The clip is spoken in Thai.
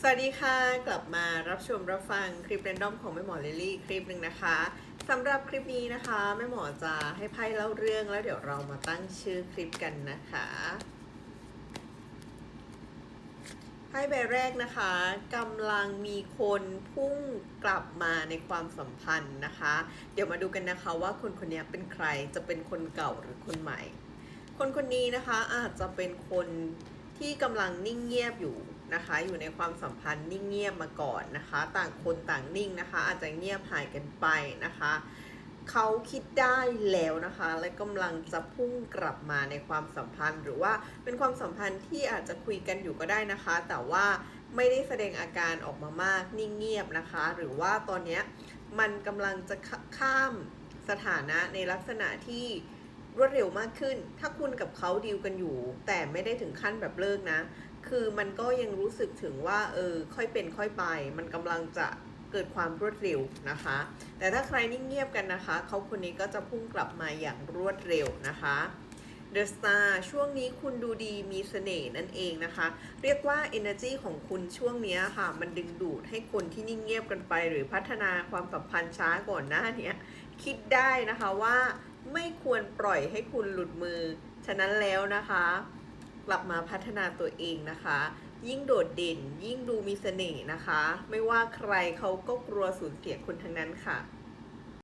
สวัสดีค่ะ กลับมารับชมรับฟังคลิปเรนดอมของแม่หมอลิลลี่คลิปหนึ่งนะคะสำหรับคลิปนี้นะคะแม่หมอจะให้ไพ่เล่าเรื่องแล้วเดี๋ยวเรามาตั้งชื่อคลิปกันนะคะไพ่ใบแรกนะคะกำลังมีคนพุ่งกลับมาในความสัมพันธ์นะคะ เดี๋ยวมาดูกันนะคะว่าคนคนนี้เป็นใครจะเป็นคนเก่าหรือคนใหม่ คนคนนี้นะคะอาจจะเป็นคน ที่กำลังนิ่งเงียบอยู่นะคะ อยู่ในความสัมพันธ์นิ่งเงียบมาก่อนนะคะ ต่างคนต่างนิ่งนะคะ อาจจะเงียบหายกันไปนะคะเขาคิดได้แล้วนะคะ และกำลังจะพุ่งกลับมาในความสัมพันธ์ หรือว่าเป็นความสัมพันธ์ที่อาจจะคุยกันอยู่ก็ได้นะคะ แต่ว่าไม่ได้แสดงอาการออกมามากนิ่งเงียบนะคะ หรือว่าตอนนี้มันกำลังจะข้ามสถานะในลักษณะที่ รวดเร็วมากขึ้น ถ้าคุณกับเขาดีลกันอยู่ แต่ไม่ได้ถึงขั้นแบบเลิกนะ คือมันก็ยังรู้สึกถึงว่าเออค่อยเป็นค่อยไป มันกำลังจะเกิดความรวดเร็วนะคะ แต่ถ้าใครนิ่งเงียบกันนะคะ เขาคนนี้ก็จะพุ่งกลับมาอย่างรวดเร็วนะคะ The Star ช่วงนี้คุณดูดีมีเสน่ห์นั่นเองนะคะ เรียกว่า energy ของคุณช่วงนี้ค่ะ มันดึงดูดให้คนที่นิ่งเงียบกันไป หรือพัฒนาความสัมพันธ์ช้าก่อนหน้าเนี้ยคิดได้นะคะว่า ไม่ควรปล่อยให้คุณหลุดมือ ฉะนั้นแล้วนะคะ กลับมาพัฒนาตัวเองนะคะ ยิ่งโดดเด่นยิ่งดูมีเสน่ห์นะคะ ไม่ว่าใครเขาก็กลัวสูญเสียคุณทั้งนั้นค่ะ